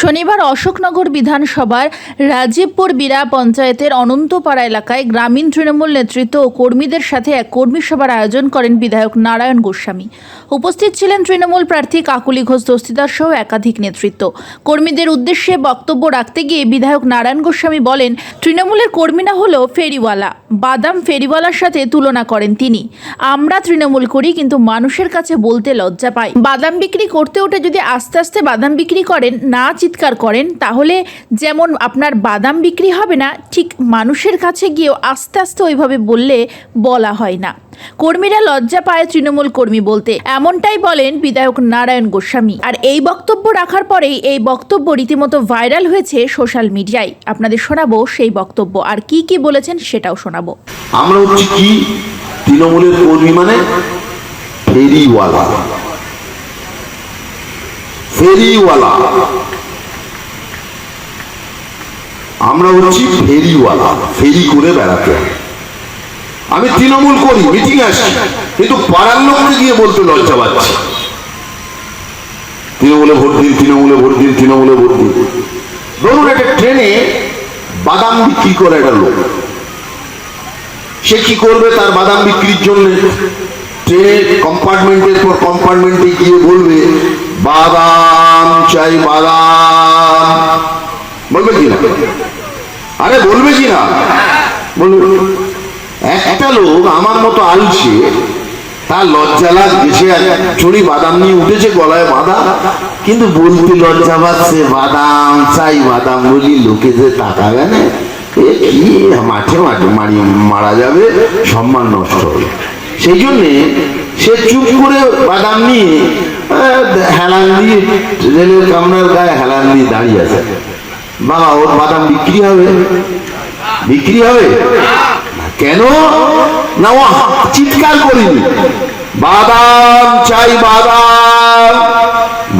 শনিবার অশোকনগর বিধানসভার রাজীবপুর বিরা পঞ্চায়েতের অনন্তপাড়া এলাকায় গ্রামীণ তৃণমূল নেতৃত্ব ও কর্মীদের সাথে এক কর্মী সভার আয়োজন করেন বিধায়ক নারায়ণ গোস্বামী। উপস্থিত ছিলেন তৃণমূল প্রার্থী কাকুলি ঘোষ, দস্তিদার সহ একাধিক নেতৃত্ব। কর্মীদের উদ্দেশ্যে বক্তব্য রাখতে গিয়ে বিধায়ক নারায়ণ গোস্বামী বলেন, তৃণমূলের কর্মীরা হলো ফেরিওয়ালা। বাদাম ফেরিওয়ালার সাথে তুলনা করেন তিনি। আমরা তৃণমূল করি, কিন্তু মানুষের কাছে বলতে লজ্জা পাই। বাদাম বিক্রি করতে ওঠে যদি আস্তে আস্তে বাদাম বিক্রি করেন, না চিৎকার করেন, তাহলে যেমন আপনার বাদাম বিক্রি হবে না, ঠিক মানুষের কাছে গিয়েও আস্তে আস্তে ওইভাবে বললে বলা হয় না। কর্মীরা লজ্জা পায় তৃণমূল কর্মী বলতে। এমনটাই বলেন বিধায়ক নারায়ণ গোস্বামী। আর এই বক্তব্য রাখার পরেই এই বক্তব্য রীতিমতো ভাইরাল হয়েছে সোশ্যাল মিডিয়ায়। আপনাদের শোনাবো সেই বক্তব্য। আর কি কি বলেছেন সেটাও শোনাবো। আমরা হচ্ছে কি? তৃণমূলের কর্মী মানে ফেরিওয়ালা। ফেরিওয়ালা। আমরা হচ্ছি ফেরিওয়ালা, ফেরি করে বেড়াতে আমি তৃণমূল করি মিটিং আসছি, কিন্তু পাড়ার লোককে গিয়ে বলতে লজ্জা পাচ্ছি। তৃণমূলে ভোট দিন, তৃণমূলে ভোট দিন, তৃণমূলে ভোট দিন। ধরুন একটা ট্রেনে বাদাম বিক্রি করে একটা লোক। সে কি করবে তার বাদাম বিক্রির জন্য? ট্রেনের কম্পার্টমেন্টের পর কম্পার্টমেন্টে গিয়ে বলবে, বাদাম চাই, বাদাম। বলবে কি না? আরে বলবে কি না? একটা লোক আমার মতো আলছে, তার লজ্জা লাগছে চুরি বাদাম নিয়ে উঠেছে গলায় বাদাম কিন্তু বলতে লজ্জা পাচ্ছে বাদাম চাই বাদাম বলি লোকে যে তাকাবে না মাঠে মাঠে মারি, মারা যাবে, সম্মান নষ্ট হবে। সেই জন্যে সে চুপ করে বাদাম নিয়ে হেলান দিয়ে, রেলের কামনার গায়ে হেলান দিয়ে দাঁড়িয়ে আছে। বাবা, ওর বাদাম বিক্রি হবে? বিক্রি হবে? কেন? না, ও চিৎকার করিনি বাদাম চাই, বাদাম।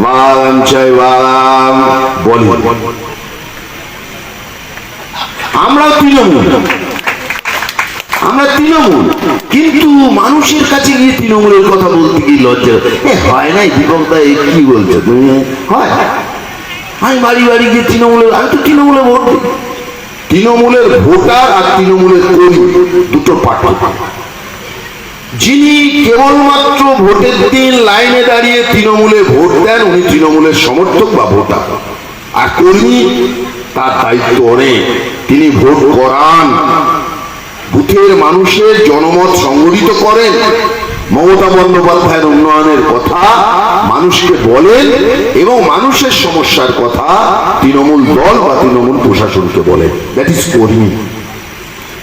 বাদাম চাই, বাদাম। বলি, আমরা তৃণমূল। আমরা তৃণমূল। কিন্তু মানুষের কাছে গিয়ে তৃণমূলের কথা বলতে গিয়ে লজ্জা এ, হয় নাই দীপক দা, এ কি বলছো তুমি? হয়? আমি বাড়ি বাড়ি গিয়ে তৃণমূলের, আমি তো তৃণমূলে ভোট দিই। তৃণমূলের ভোটার আর তৃণমূলের কর্মী, দুটো পার্থক্য যিনি কেবলমাত্র ভোটের দিন লাইনে দাঁড়িয়ে তৃণমূলে ভোট দেন, উনি তৃণমূলের সমর্থক বা ভোটার। আর কর্মী, তার দায়িত্ব অনেক। তিনি ভোট করান। বুথের মানুষের জনমত সংগঠিত করেন। মমতা বন্দ্যোপাধ্যায়ের উন্নয়নের কথা মানুষকে বলেন এবং মানুষের সমস্যার কথা তৃণমূল দল বা তৃণমূল প্রশাসনকে বলেন। দ্যাট ইজ কর্মী।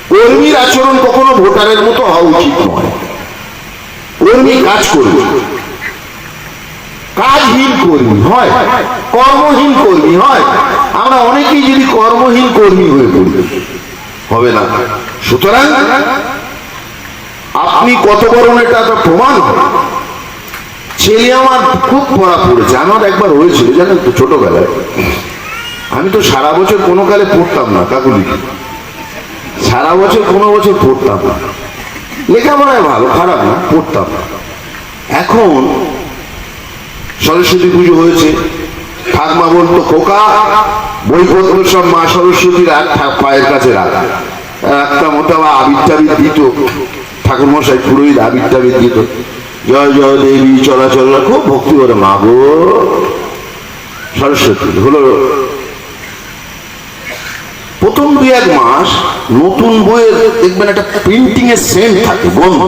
কর্মীর আচরণ কখনো ভোটারের মতো হওয়া উচিত নয়। কর্মী কাজ করবে কাজহীন কর্মী হয়। কর্মহীন কর্মী হয়। আমরা অনেকেই যদি কর্মহীন কর্মী হয়ে পড়ি, হবে না। সুতরাং আপনি কত বড় এটা একটা প্রমাণ হয় ছেলে আমার খুব পড়া পড়েছে। আমার একবার হয়েছিল, জানেন তো, ছোটবেলায়। আমি তো সারা বছর কোনো কালে পড়তাম না কাকুলি সারা বছর কোনো বছর পড়তাম না। লেখাপড়ায় ভালো, খারাপ না, পড়তাম না। এখন সরস্বতী পুজো হয়েছে, ঠাকমা বলতো খোকা, বইপত্র সব মা সরস্বতীর ঠা- পায়ের কাছে রাখ। মতো আবার আবির টাবির দিত। ঠাকুর মশাই পুরোহিত আবির টাবির দিত জয় জয় দেবী চলাচল খুব ভক্তি করে মা গো। সরস্বতী, হলো প্রথম দু এক মাস নতুন বইয়ের দেখবেন একটা প্রিন্টিং এর সেন্ট থাকে গন্ধ